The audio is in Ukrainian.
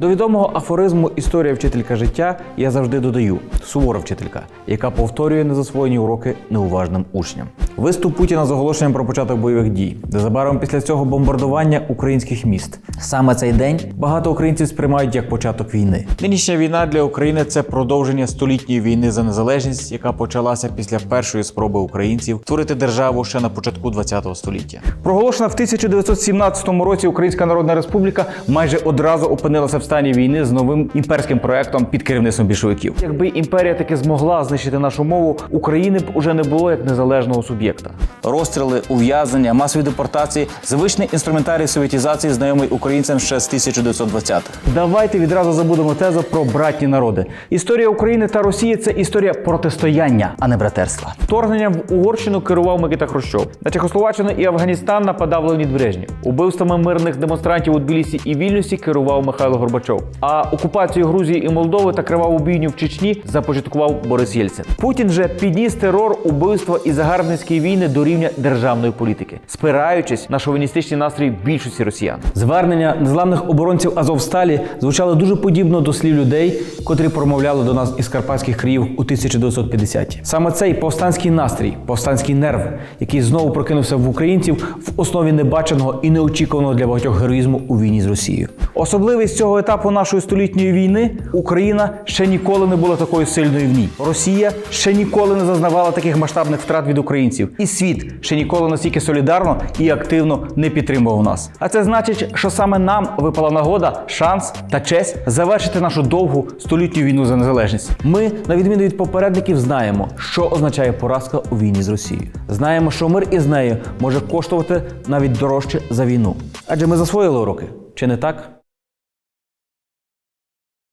До відомого афоризму Історія вчителька життя я завжди додаю сувора вчителька, яка повторює незасвоєні уроки неуважним учням. Виступ Путіна з оголошенням про початок бойових дій. Незабаром після цього бомбардування українських міст. Саме цей день багато українців сприймають як початок війни. Нинішня війна для України це продовження столітньої війни за незалежність, яка почалася після першої спроби українців творити державу ще на початку ХХ століття. Проголошена в 1917 році Українська Народна Республіка майже одразу опинилася в стані війни з новим імперським проектом під керівництвом більшовиків. Якби імперія таки змогла знищити нашу мову, України б уже не було як незалежного суб'єкта. Розстріли, ув'язнення, масові депортації, звичний інструментарій совєтізації, знайомий українцям ще з 1920-х. Давайте відразу забудемо тезу про братні народи. Історія України та Росії це історія протистояння, а не братерства. Вторгненням в Угорщину керував Микита Хрущов. На Чехословаччину і Афганістан нападав Леонід Брежнєв. Убивствами мирних демонстрантів у Тбілісі і Вільнюсі керував Михайло Горбачов. А окупацію Грузії і Молдови та криваву бійню в Чечні започаткував Борис Єльцин. Путін же підніс терор, убивства і загарбницькі війни до рівня державної політики, спираючись на шовіністичні настрої більшості росіян. Звернення незламних оборонців Азовсталі звучало дуже подібно до слів людей, котрі промовляли до нас із карпатських країв у 1950-ті. Саме цей повстанський настрій, повстанський нерв, який знову прокинувся в українців в основі небаченого і неочікуваного для багатьох героїзму у війні з Росією. Особливість цього етапу нашої столітньої війни Україна ще ніколи не була такою сильною в ній. Росія ще ніколи не зазнавала таких масштабних втрат від українців, і світ ще ніколи настільки солідарно і активно не підтримував нас. А це значить, що саме нам випала нагода, шанс та честь завершити нашу довгу столітню війну за незалежність. Ми, на відміну від попередників, знаємо, що означає поразка у війні з Росією. Знаємо, що мир із нею може коштувати навіть дорожче за війну. Адже ми засвоїли уроки, чи не так?